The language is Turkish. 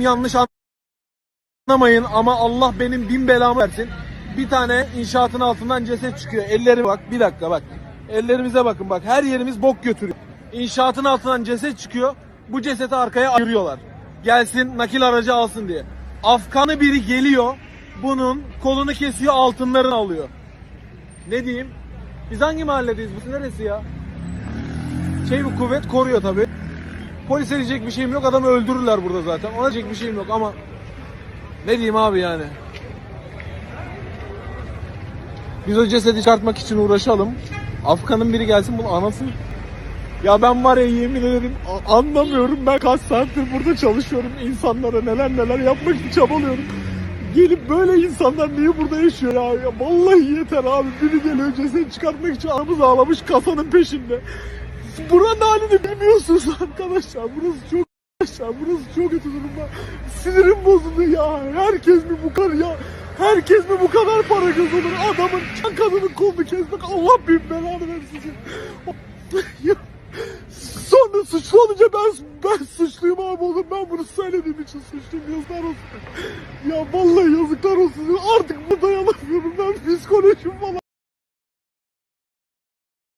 yanlış anlamayın ama Allah benim bin belamı versin. Bir tane inşaatın altından ceset çıkıyor. Elleri bak bir dakika bak. Ellerimize bakın bak her yerimiz bok götürüyor. İnşaatın altından ceset çıkıyor. Bu ceseti arkaya ayırıyorlar. Gelsin nakil aracı alsın diye. Afganı biri geliyor. Bunun kolunu kesiyor altınlarını alıyor. Ne diyeyim? Biz hangi mahalledeyiz? Bu neresi ya? Şey bu kuvvet koruyor tabi. Polise diyecek bir şeyim yok. Adamı öldürürler burada zaten. Ona diyecek bir şeyim yok ama ne diyeyim abi yani. Biz o cesedi çıkartmak için uğraşalım. Afgan'ın biri gelsin bunu anasını. Ya ben var ya yemin ederim anlamıyorum. Ben kaç saattir burada çalışıyorum. insanlara neler neler yapmak için çabalıyorum. Gelip böyle insanlar niye burada yaşıyor ya? ya vallahi yeter abi. Biri geliyor ceset çıkartmak için aramız ağlamış kasanın peşinde. Buranın halini bilmiyorsunuz arkadaşlar. Burası çok arkadaşlar. Burası çok kötü durumda. Sinirim bozuldu ya. Herkes mi bu kadar ya? Herkes mi bu kadar para olur? Adamın can kadının kolunu kesmek Allah bin belanı versin. Sonra suçlu olunca ben ben suçluyum abi oğlum ben bunu söylediğim için suçluyum yazıklar olsun. Ya vallahi yazıklar olsun artık bu dayanamıyorum ben psikolojim falan.